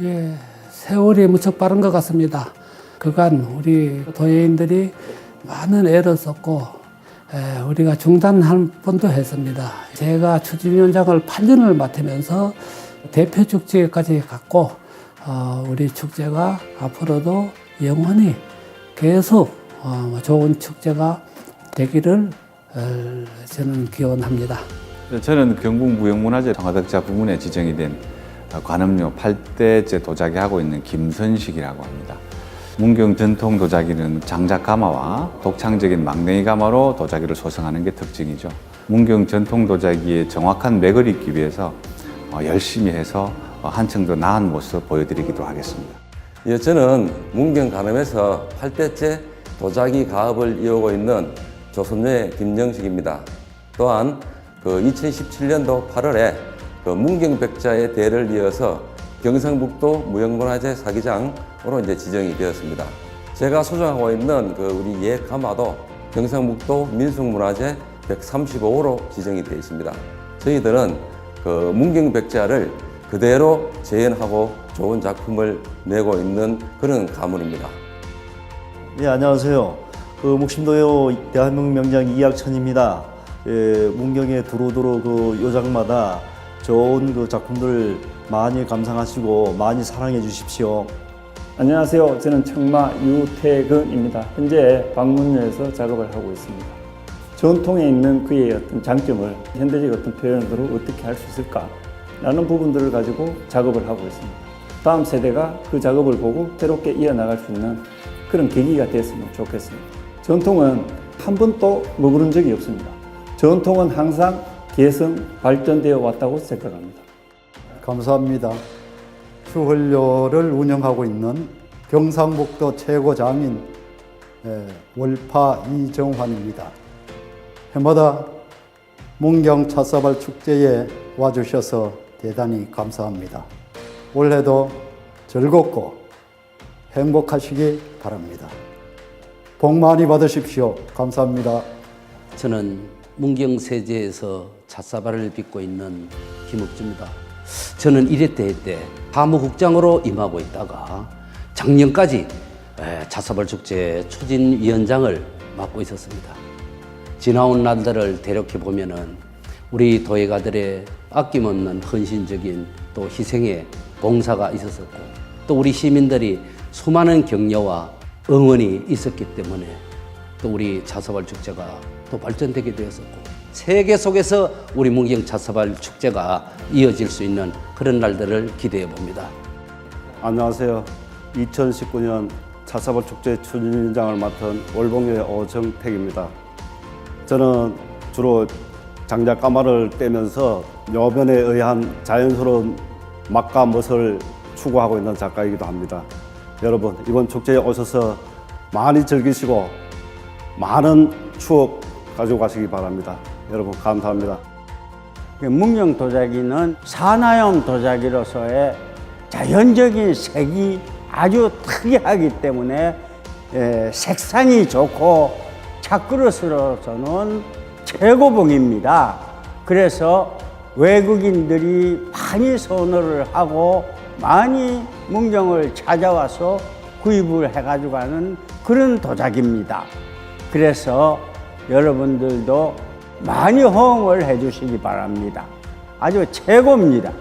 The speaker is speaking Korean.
예, 세월이 무척 빠른 것 같습니다. 그간 우리 도예인들이 많은 애를 썼고 에, 우리가 중단할 뻔도 했습니다. 제가 추진위원장을 8년을 맡으면서 대표 축제까지 갔고 어, 우리 축제가 앞으로도 영원히 계속 어, 좋은 축제가 되기를 어, 저는 기원합니다. 저는 경북 무형문화재 청와덕자 부문에 지정이 된 관음료 8대째 도자기 하고 있는 김선식이라고 합니다. 문경 전통 도자기는 장작 가마와 독창적인 망댕이 가마로 도자기를 소성하는 게 특징이죠. 문경 전통 도자기의 정확한 맥을 잇기 위해서 어, 열심히 해서 어, 한층 더 나은 모습 보여드리기도 하겠습니다. 예, 저는 문경 간암에서 8대째 도자기 가업을 이어오고 있는 조선녀의 김영식입니다. 또한 그 2017년도 8월에 그 문경백자의 대를 이어서 경상북도 무형문화재 사기장으로 이제 지정이 되었습니다. 제가 소장하고 있는 그 우리 예 가마도 경상북도 민속문화재 135호로 지정이 되어 있습니다. 저희들은 그 문경백자를 그대로 재현하고 좋은 작품을 내고 있는 그런 가문입니다. 예, 안녕하세요. 그 목심도요 대한민국 명장 이학천입니다. 예, 문경에 두루두루 그 요장마다 좋은 그 작품들 많이 감상하시고 많이 사랑해 주십시오. 안녕하세요. 저는 청마 유태근입니다. 현재 방문로에서 작업을 하고 있습니다. 전통에 있는 그의 어떤 장점을 현대적 어떤 표현으로 어떻게 할 수 있을까? 라는 부분들을 가지고 작업을 하고 있습니다. 다음 세대가 그 작업을 보고 새롭게 이어나갈 수 있는 그런 계기가 됐으면 좋겠습니다. 전통은 한 번도 머무른 적이 없습니다. 전통은 항상 개성, 발전되어 왔다고 생각합니다. 감사합니다. 추홀료를 운영하고 있는 경상북도 최고 장인 예, 월파 이정환입니다. 해마다 문경 찻사발 축제에 와주셔서 대단히 감사합니다. 올해도 즐겁고 행복하시기 바랍니다. 복 많이 받으십시오. 감사합니다. 저는 문경세제에서 찻사발을 빚고 있는 김옥주입니다. 저는 1회 대회 때 사무국장으로 임하고 있다가 작년까지 에, 찻사발 축제 추진위원장을 맡고 있었습니다. 지나온 날들을 되새겨 보면은 우리 도예가들의 아낌없는 헌신적인 또 희생의 봉사가 있었었고 또 우리 시민들이 수많은 격려와 응원이 있었기 때문에 또 우리 차사발 축제가 또 발전되게 되었었고 세계 속에서 우리 문경 차사발 축제가 이어질 수 있는 그런 날들을 기대해 봅니다. 안녕하세요. 2019년 차사발 축제 추진위원장을 맡은 월봉교의 오정택입니다. 저는 주로 장작 가마를 떼면서 요변에 의한 자연스러운 맛과 멋을 추구하고 있는 작가이기도 합니다. 여러분 이번 축제에 오셔서 많이 즐기시고 많은 추억 가지고 가시기 바랍니다. 여러분 감사합니다. 문경 도자기는 산화염 도자기로서의 자연적인 색이 아주 특이하기 때문에 예, 색상이 좋고 착그릇으로서는 최고봉입니다. 그래서 외국인들이 많이 선호를 하고 많이 문경을 찾아와서 구입을 해가지고 가는 그런 도자기입니다. 그래서 여러분들도 많이 호응을 해주시기 바랍니다. 아주 최고입니다.